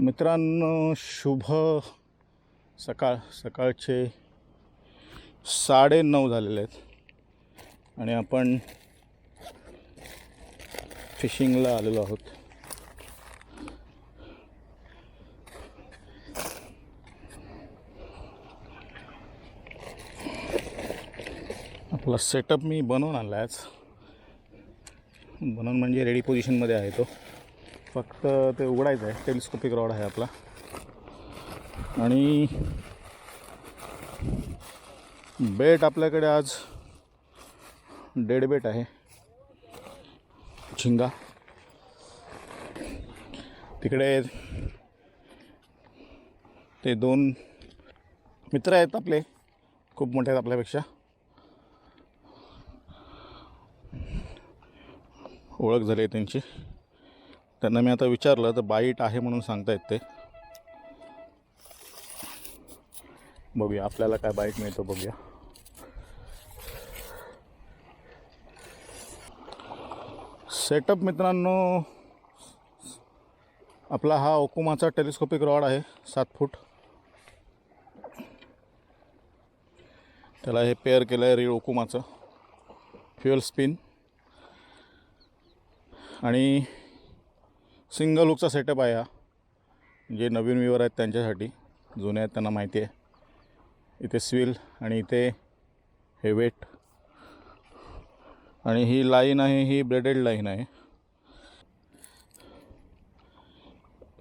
मित्रांनो शुभ सकाळ सकाळचे साडे नऊ झालेले आहेत. आणि आपण फिशिंगला आलेलो आहोत. आपला सेटअप मी बनवून आणला आहेच बनवून म्हणजे रेडी पोझिशनमध्ये आहे तो. फक्त ते उघडायचं आहे. टेलिस्कोपिक रॉड आहे आपला. आणि बेट आपल्याकडे आज डेड बेट आहे. झिंगा. तिकडे ते दोन मित्र आहेत आपले. खूप मोठे आहेत आपल्यापेक्षा. ओळख झाली आहे त्यांची. त्यांना मी आता विचारलं तर बाईट आहे म्हणून सांगतायत ते. बघूया आपल्याला काय बाईट मिळतो बघूया. सेटअप मित्रांनो आपला हा ओकुमाचा टेलिस्कोपिक रॉड आहे सात फूट. त्याला हे पेअर केलं आहे रीळ ओकुमाचं. Fuel spin. आणि सिंगल हुकचा सेटअप आहे हा. जे नवीन व्ह्युअर आहेत त्यांच्यासाठी. जुने आहेत त्यांना माहिती आहे. इथे स्विल आणि इथे हे वेट आणि ही लाईन आहे ही ब्रेडेड लाईन आहे.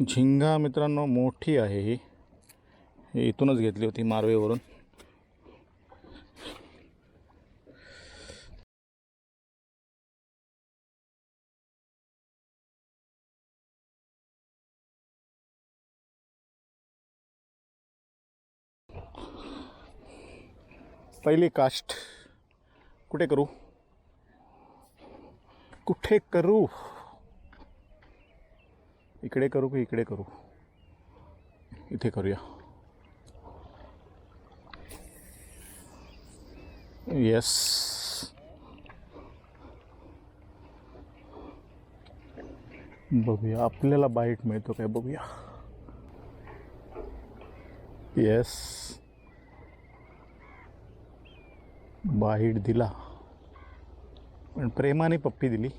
झिंगा मित्रांनो मोठी आहे ही इथूनच घेतली होती मार्वेवरून. पहिली कास्ट कुठे करू? कुठे करू? इकडे करू की इकडे करू? इथे करूया. येस बघूया. आपल्याला बाईट मिळतो काय? बघूया. येस बाईट दिला. पण प्रेमाने पप्पी दिली.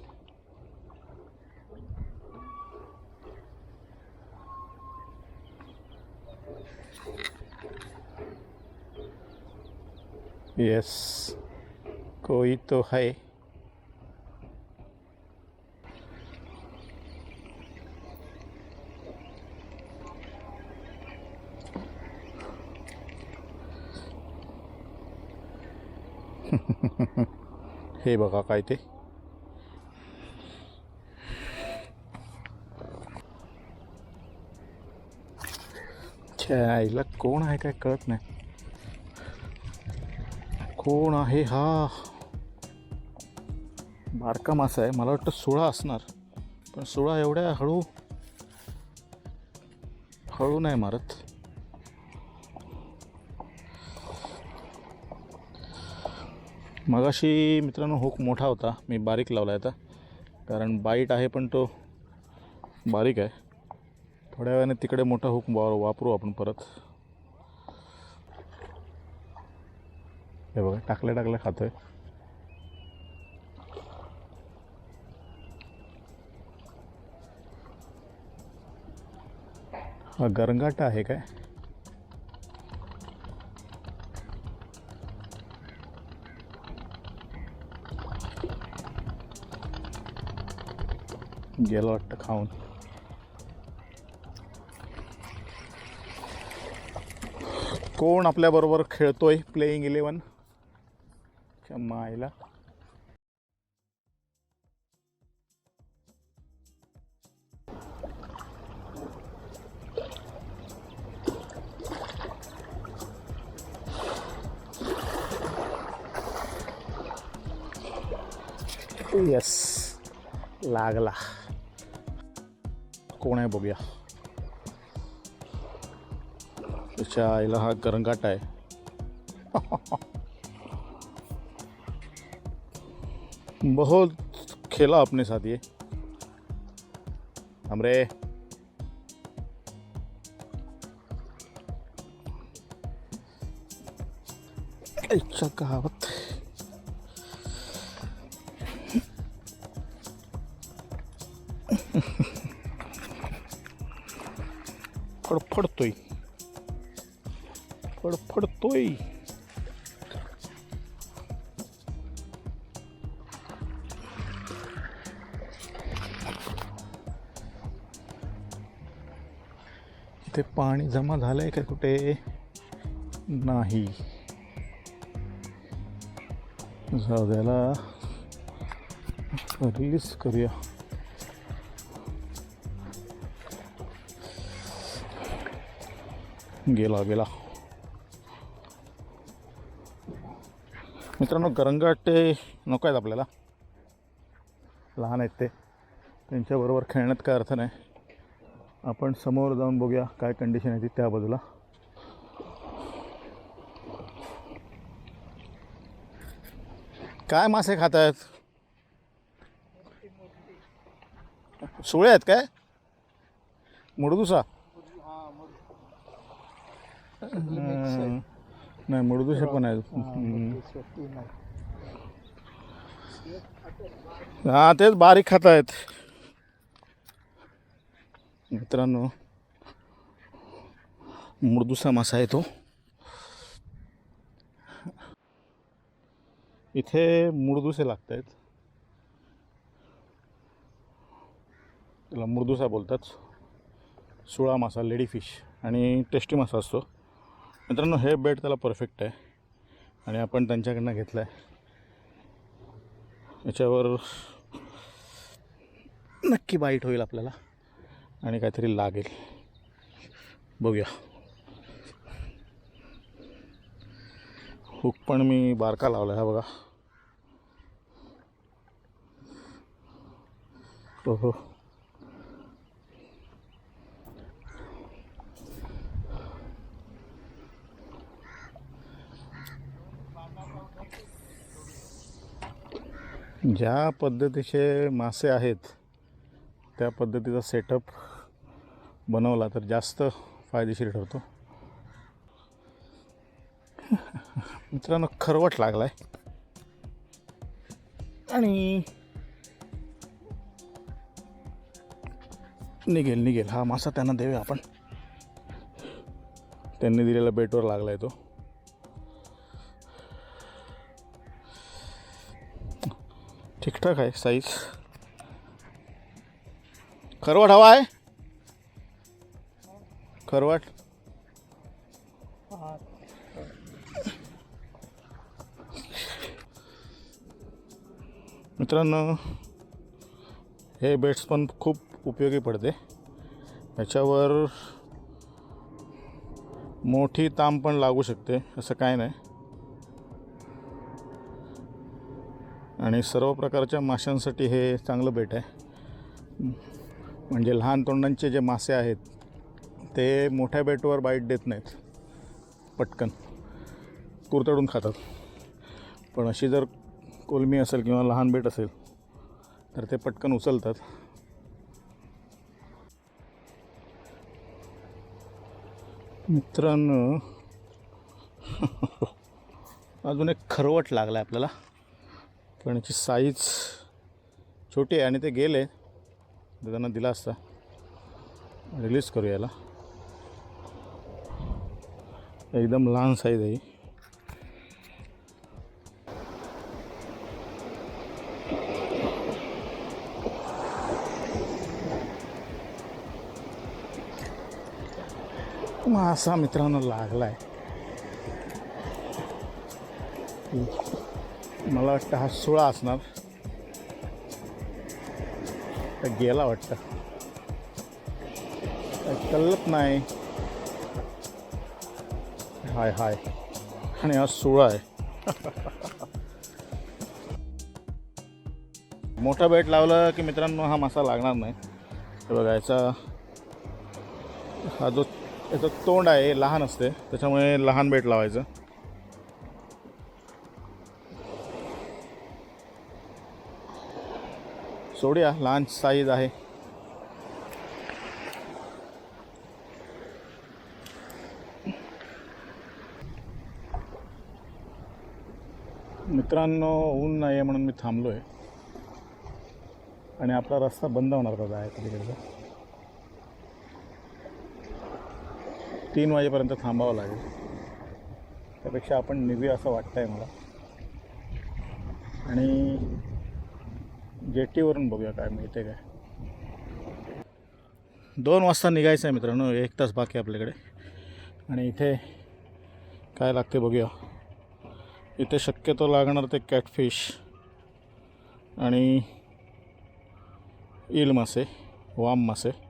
यस कोई तो है. हे बघा काय ते. आईला कोण आहे काय कळत नाही. कोण आहे हा? बारका मासा आहे मला वाटतं सुळा असणार. पण सुळा एवढ्या हळू हळू नाही मारत. मगाशी मित्रांनो हुक मोठा होता. मी बारीक लावला आता. कारण बाईट आहे पण तो बारीक आहे. थोड्या वेळाने तिकडे मोठा हुक वा वापरू आपण परत. हे बघा टाकल्या टाकल्या खातोय. हा गरंगाटा आहे काय? गेलं वाटतं खाऊन. कोण आपल्याबरोबर खेळतोय प्लेईंग इलेवन मायला. येस लागला. कोण आहे बघूया. त्याच्या आईला हा करंगाट आहे. बहुत खेला अपने साथ ये. हमरे. अच्छा कहावत. फडफडतोय. फडफडतोय. इथे पाणी जमा झालंय का कुठे? नाही. जाऊ द्याला रिलीज करूया. गेला गेला. मित्रांनो गरंगाटे नको आहेत आपल्याला. लहान आहेत ते. त्यांच्याबरोबर खेळण्यात काय अर्थ नाही. आपण समोर जाऊन बघूया काय कंडिशन आहे ती त्या बाजूला. काय मासे खात आहेत सुळे आहेत काय? मुडदुसा? नाही मुडदुसे पण आहेत. हम्म. हा तेच बारीक खात आहेत. मित्रांनो मुर्दुसा मासा आहे तो. इथे मुरदुसे लागत आहेत. त्याला मुरदुसा बोलतात. सुळा मासा लेडी फिश आणि टेस्टी मासा असतो. मित्रांनो हे बेट त्याला परफेक्ट आहे. आणि आपण त्यांच्याकडनं घेतलं आहे याच्यावर नक्की बाईट होईल आपल्याला. आणि काहीतरी लागेल. बघूया. हुक पण मी बारका लावला हा बघा. हो हो ज्या पद्धतीचे मासे आहेत त्या पद्धतीचा सेटअप बनवला तर जास्त फायदेशीर ठरतो. मित्रांनो खरवट लागला आहे आणि निघेल निघेल. हा मासा त्यांना देऊया आपण. त्यांनी दिलेल्या बेटवर लागला आहे तो. ठीकठाक आहे साईज खरवट हवा आहे? खरवट. मित्रांनो हे बेट्स पण खूप उपयोगी पडते. ह्याच्यावर मोठी ताम पण लागू शकते असं काय नाही. आणि सर्व प्रकारच्या माशांसाठी हे चांगलं बेट आहे. म्हणजे लहान तोंडांचे जे मासे आहेत ते मोठ्या बेटवर बाईट देत नाहीत. पटकन. कुरतडून खातात. पण अशी जर कोलमी असेल किंवा लहान बेट असेल तर ते पटकन उचलतात. मित्रांनो अजून एक खरवट लागला आहे आपल्याला. पण याची साईज छोटी आहे आणि ते गेले. तर त्यांना दिला असता रिलीज करू याला. एकदम लहान साईज आहे ही. मासा मित्रांनो आहे मला वाटतं हा सुळा असणार. तर गेला वाटतं. काय नाही. हाय हाय. आणि हा सुळा आहे. मोठा बेट लावलं की मित्रांनो हा मासा लागणार नाही. हे बघा याचा हा जो याचं तोंड आहे लहान असते. त्याच्यामुळे लहान बेट लावायचं. सोडूया लहान साईज आहे. मित्रांनो ऊन नाही आहे म्हणून मी थांबलो आहे आणि आपला रस्ता बंद होणार दादा आहे तिकडचा तीन वाजेपर्यंत थांबावं लागेल. त्यापेक्षा आपण निघूया असं वाटतं आहे मला. आणि जेटीवरून बघूया काय मिळते काय. दोन वाजता निघायचं आहे मित्रांनो एक तास बाकी आहे आपल्याकडे. आणि इथे काय लागते बघूया. इथे शक्यतो लागणार ते कॅटफिश आणि ईल मासे वाम मासे.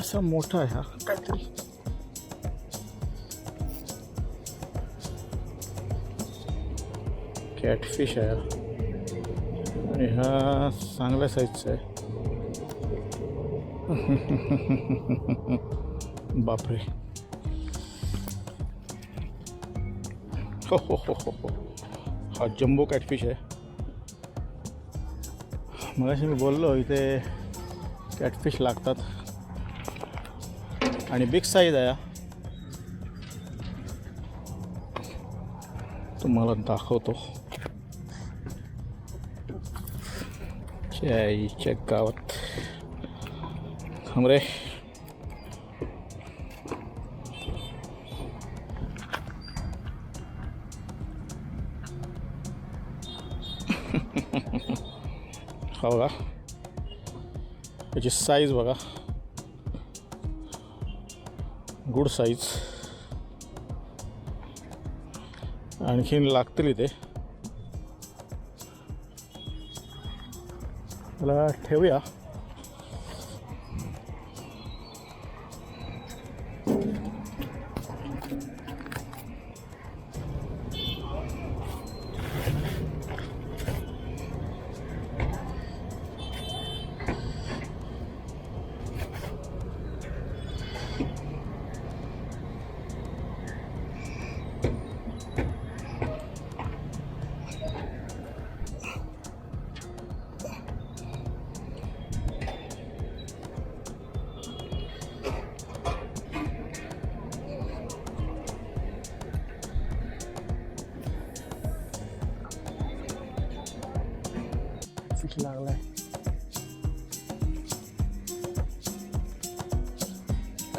असा मोठा आहे हा. काहीतरी. कॅटफिश आहे हा. आणि हा चांगल्या साईजचा आहे. बापरे. हो हो हो हो हो. हा जम्बो कॅटफिश आहे. मगाशी मी बोललो इथे कॅटफिश लागतात. आणि बिग साईज आहे तुम्हाला दाखवतो. आईच्या गावात थांब हो हा बघा साईज बघा. Good size. आणखीन लागतील इथे. मला ठेवूया.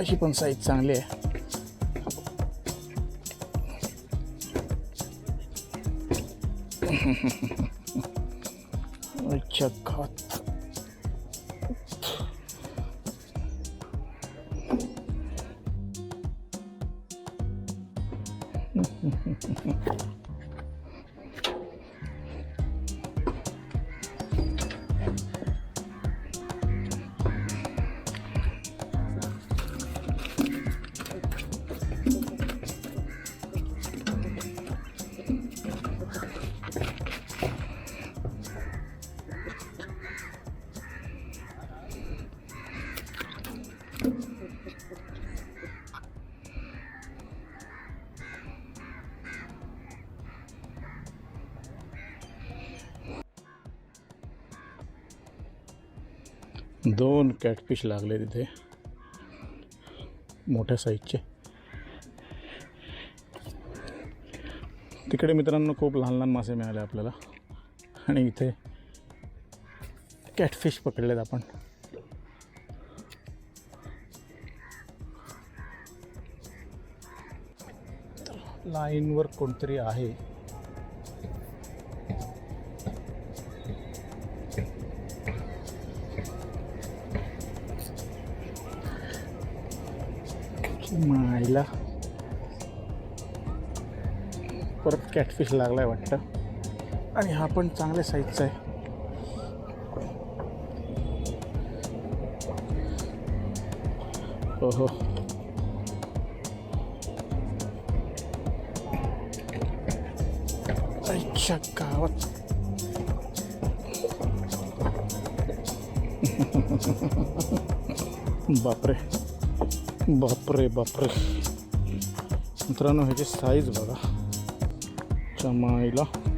अशी पण साईज चांगली आहे. दोन कॅटफिश लागले तिथे. मोठ्या साईजचे तिकडे मित्रांनो खूप लहान लहान मासे मिळाले आपल्याला. आणि इथे कॅटफिश पकडलेत आपण. लाईनवर कोणतरी आहे. माईला परत कॅटफिश लागलाय वाटतं. आणि हा पण चांगल्या साईजचा आहे. ओहो. आईच्या गावात. बापरे. बापरे बापरे. मित्रांनो ह्याची साईज बघा. चमाईला.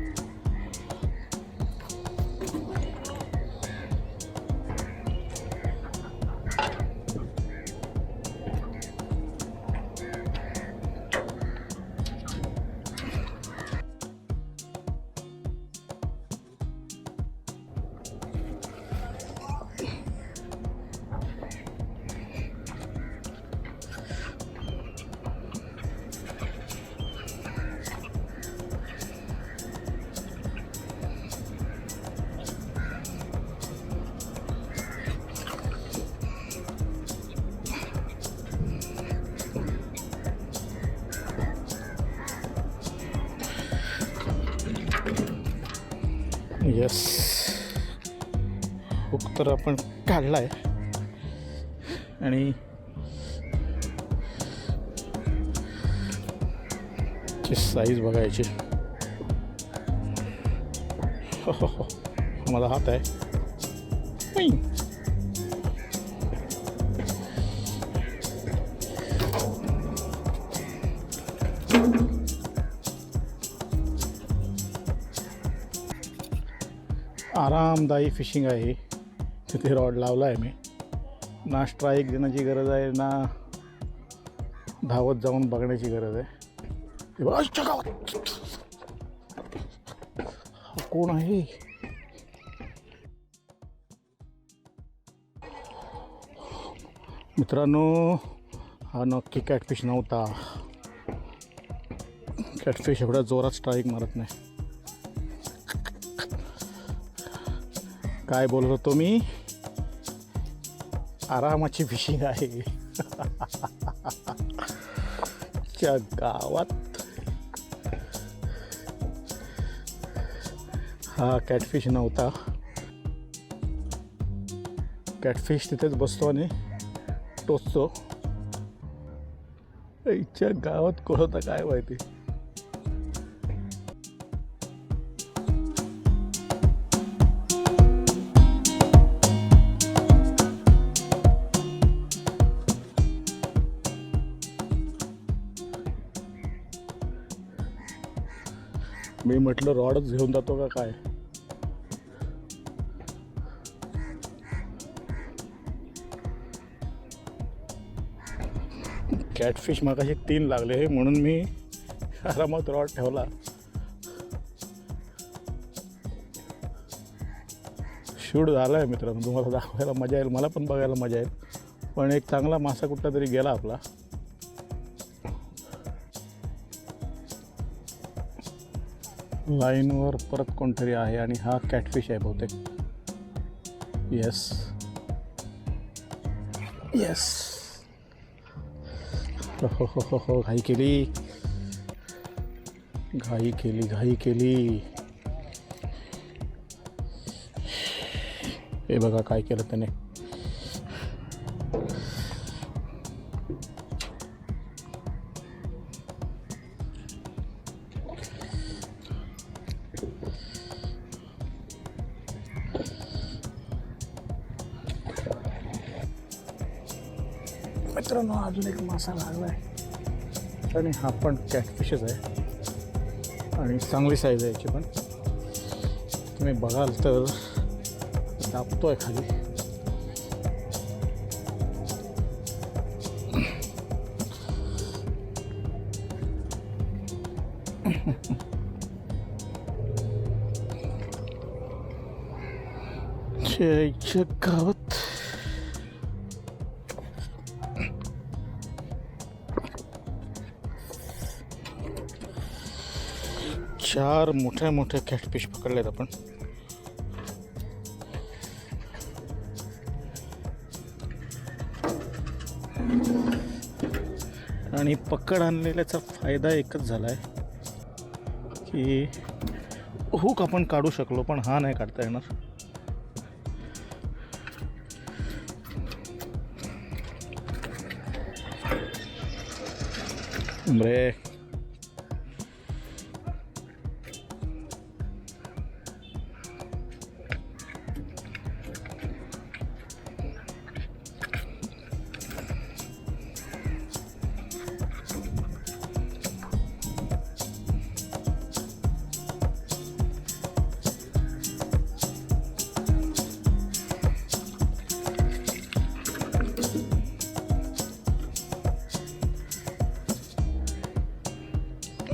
तर आपण काढला आहे आणि साईज बघायची. हो हो हो. मला हात आहे. आरामदायी फिशिंग आहे तिथे रॉड लावला आहे मी. ना स्ट्राईक देण्याची गरज आहे ना धावत जाऊन बघण्याची गरज आहे. कोण आहे? मित्रांनो हा नक्की कॅटफिश नव्हता. कॅटफिश एवढ्या जोरात स्ट्राईक मारत नाही. काय बोलत होतो मी? आरामाची फिशिंग आहे च्या गावात. हा कॅटफिश नव्हता. कॅटफिश तिथेच बसतो आणि टोचतो. इच्छा गावात कोण होता काय माहिती? मी म्हटलं रॉडच घेऊन जातो का काय? कॅटफिश मागाशी तीन लागले म्हणून मी आरामात रॉड ठेवला. शूट झाला आहे मित्रांनो तुम्हाला दाखवायला मजा येईल मला पण बघायला मजा येईल. पण एक चांगला मासा कुठला तरी गेला आपला. लाईनवर परत कोणतरी आहे आणि हा कॅटफिश आहे बहुतेक. येस येस हो, हो हो हो हो घाई केली. घाई केली घाई केली. हे बघा काय केलं त्याने. असा लागला आहे आणि हा पण कॅटफिशच आहे. आणि चांगली साईज आहे याची पण. तुम्ही बघाल तर दाबतोय खाली. जयच्या गावात फार मोठ्या मोठ्या कॅटफिश आहेत आपण. आणि पकड आणलेल्याचा फायदा एकच झाला आहे की हुक आपण काढू शकलो पण हा नाही काढता येणार. ब्रेक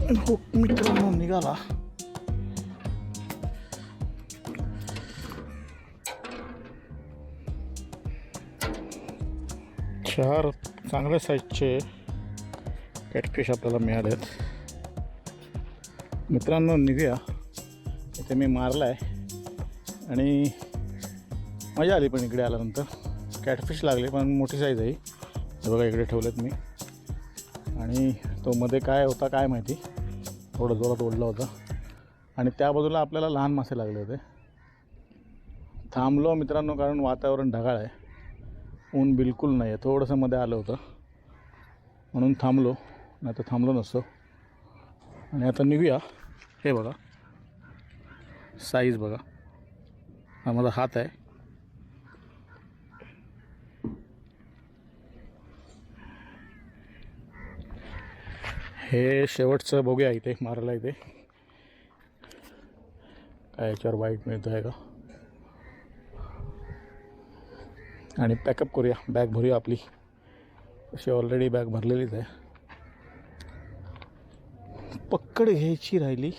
हो मित्रांनो निघाला चार चांगल्या साईजचे कॅटफिश आपल्याला मिळालेत मित्रांनो निघूया इथे मी मारला आहे आणि मजा आली पण इकडे आल्यानंतर कॅटफिश लागले पण मोठी साईज आहे हे बघा इकडे ठेवलेत मी आणि तो मध्ये काय होता काय माहिती थोडं जोरात ओढला होता. आणि त्या बाजूला आपल्याला लहान मासे लागले होते. थांबलो मित्रांनो कारण वातावरण ढगाळ आहे. ऊन बिलकुल नाही आहे थोडंसं मध्ये आलं होतं. म्हणून थांबलो नाही तर थांबलो नसतो. आणि आता निघूया. हे बघा. साईज बघा. हा माझा हात आहे. हे शेवटचं बघूया इथे मारायला इथे. काय याच्यावर वाईट मिळतं आहे का? आणि पॅकअप करूया बॅग भरूया आपली. अशी ऑलरेडी बॅग भरलेलीच आहे. पक्कड घ्यायची राहिली.